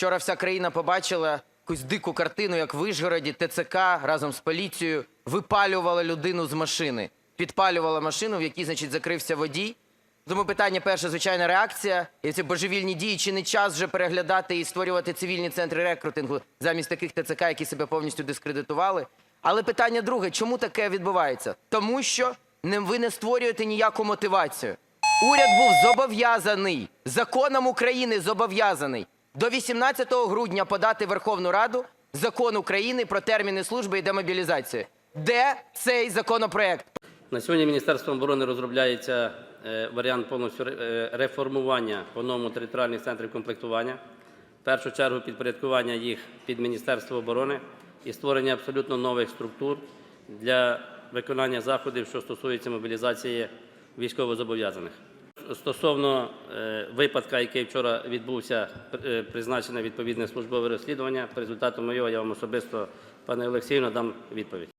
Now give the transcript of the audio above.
Вчора вся країна побачила якусь дику картину, як в Вишгороді ТЦК разом з поліцією випалювала людину з машини, підпалювала машину, в якій, значить, закрився водій. Тому питання перше, звичайна реакція. І ці божевільні дії, чи не час вже переглядати і створювати цивільні центри рекрутингу замість таких ТЦК, які себе повністю дискредитували. Але питання друге, чому таке відбувається? Тому що ви не створюєте ніяку мотивацію. Уряд був зобов'язаний законом України зобов'язаний до 18 грудня подати Верховну Раду закон України про терміни служби і демобілізацію. Де цей законопроект? На сьогодні Міністерством оборони розробляється е, варіант повністю е, реформування по-новому територіальних центрів комплектування. В першу чергу підпорядкування їх під Міністерство оборони і створення абсолютно нових структур для виконання заходів, що стосуються мобілізації військовозобов'язаних. Стосовно е, випадка, який вчора відбувся, е, призначене відповідне службове розслідування. По результату моєго я вам особисто, пане Олексію, надам відповідь.